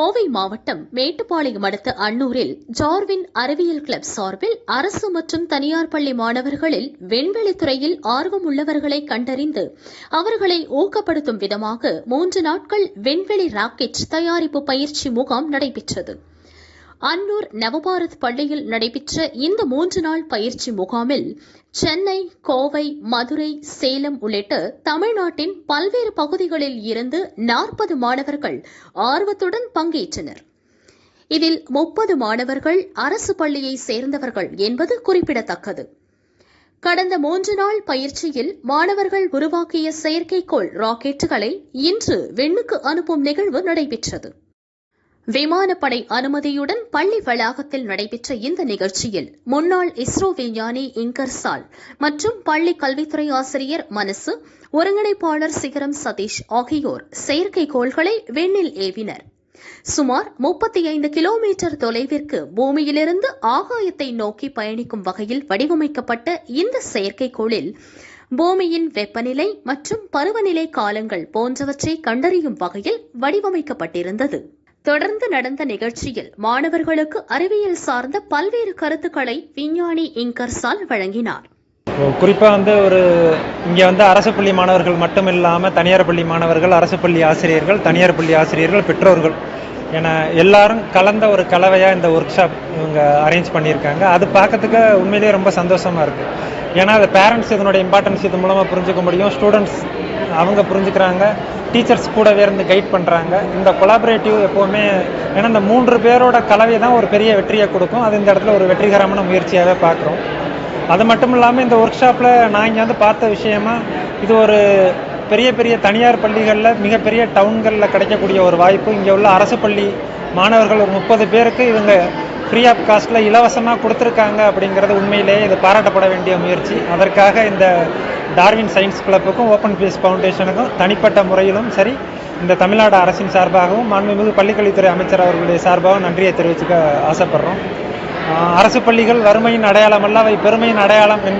கோவை மாவட்டம் மேட்டுப்பாளையம் அடுத்த அன்னூரில் ஜார்வின் அறிவியல் கிளப் சார்பில் அரசு மற்றும் தனியார் பள்ளி மாணவர்களில் விண்வெளித்துறையில் ஆர்வம் உள்ளவர்களை கண்டறிந்து அவர்களை ஊக்கப்படுத்தும் விதமாக மூன்று நாட்கள் விண்வெளி ராக்கெட் தயாரிப்பு பயிற்சி முகாம் நடைபெற்றது. அன்னூர் நவபாரத் பள்ளியில் நடைபெற்ற இந்த மூன்று நாள் பயிற்சி முகாமில் சென்னை கோவை மதுரை சேலம் உள்ளிட்ட தமிழ்நாட்டின் பல்வேறு பகுதிகளில் இருந்து நாற்பது மாணவர்கள் ஆர்வத்துடன் பங்கேற்றனர். இதில் முப்பது மாணவர்கள் அரசு பள்ளியை சேர்ந்தவர்கள் என்பது குறிப்பிடத்தக்கது. கடந்த மூன்று நாள் பயிற்சியில் மாணவர்கள் உருவாக்கிய செயற்கைக்கோள் ராக்கெட்டுகளை இன்று விண்ணுக்கு அனுப்பும் நிகழ்வு நடைபெற்றது. விமானப்படை அனுமதியுடன் பள்ளி வளாகத்தில் நடைபெற்ற இந்த நிகழ்ச்சியில் முன்னாள் இஸ்ரோ விஞ்ஞானி இங்கர்சால் மற்றும் பள்ளி கல்வித்துறை ஆசிரியர் மனசு ஒருங்கிணைப்பாளர் சிகரம் சதீஷ் ஆகியோர் செயற்கைக்கோள்களை விண்ணில் ஏவினர். சுமார் முப்பத்தி ஐந்து கிலோமீட்டர் தொலைவிற்கு பூமியிலிருந்து ஆகாயத்தை நோக்கி பயணிக்கும் வகையில் வடிவமைக்கப்பட்ட இந்த செயற்கைக்கோளில் பூமியின் வெப்பநிலை மற்றும் பருவநிலை காலங்கள் போன்றவற்றை கண்டறியும் வகையில் வடிவமைக்கப்பட்டிருந்தது. தொடர்ந்து நடந்த நிகழ்ச்சியில் மாணவர்களுக்கு அறிவியல் சார்ந்த பல்வேறு கருத்துக்களை விஞ்ஞானி இங்கர்சால் வழங்கினார். குறிப்பாக வந்து ஒரு இங்கே வந்து அரசு பள்ளி மாணவர்கள் மட்டும் இல்லாமல் தனியார் பள்ளி மாணவர்கள் அரசு பள்ளி ஆசிரியர்கள் தனியார் பள்ளி ஆசிரியர்கள் பெற்றோர்கள் என எல்லாரும் கலந்த ஒரு கலவையாக இந்த ஒர்க் ஷாப் இவங்க அரேஞ்ச் பண்ணியிருக்காங்க. அது பார்க்கறதுக்கு உண்மையிலேயே ரொம்ப சந்தோஷமாக இருக்குது ஏன்னா அது பேரண்ட்ஸ் இதனுடைய இம்பார்ட்டன்ஸ் இது மூலமாக புரிஞ்சுக்க முடியும். ஸ்டூடெண்ட்ஸ் அவங்க புரிஞ்சுக்கிறாங்க. டீச்சர்ஸ் கூடவே இருந்து கைட் பண்ணுறாங்க இந்த கொலாபரேட்டிவ் எப்போவுமே ஏன்னா இந்த மூன்று பேரோட கலவை தான் ஒரு பெரிய வெற்றியை கொடுக்கும். அது இந்த இடத்துல ஒரு வெற்றிகரமான முயற்சியாகவே பார்க்குறோம். அது மட்டும் இல்லாமல் இந்த ஒர்க் ஷாப்பில் நான் இங்கே வந்து பார்த்த விஷயமா இது ஒரு பெரிய பெரிய தனியார் பள்ளிகளில் மிகப்பெரிய டவுன்களில் கிடைக்கக்கூடிய ஒரு வாய்ப்பு. இங்கே உள்ள அரசு பள்ளி மாணவர்கள் ஒரு முப்பது பேருக்கு இவங்க ஃப்ரீ ஆஃப் காஸ்ட்டில் இலவசமாக கொடுத்துருக்காங்க அப்படிங்கிறது உண்மையிலேயே இது பாராட்டப்பட வேண்டிய முயற்சி. அதற்காக இந்த டார்வின் சயின்ஸ் கிளப்புக்கும் ஓப்பன் பீஸ் ஃபவுண்டேஷனுக்கும் தனிப்பட்ட முறையிலும் சரி இந்த தமிழ்நாடு அரசின் சார்பாகவும் மாண்புமிகு பள்ளிக்கல்வித்துறை அமைச்சர் அவர்களுடைய சார்பாகவும் நன்றியை தெரிவிச்சுக்க ஆசைப்படுறோம். அரசு பள்ளிகள் வறுமையின் அடையாளம் அல்ல அவை பெருமையின் அடையாளம் என்று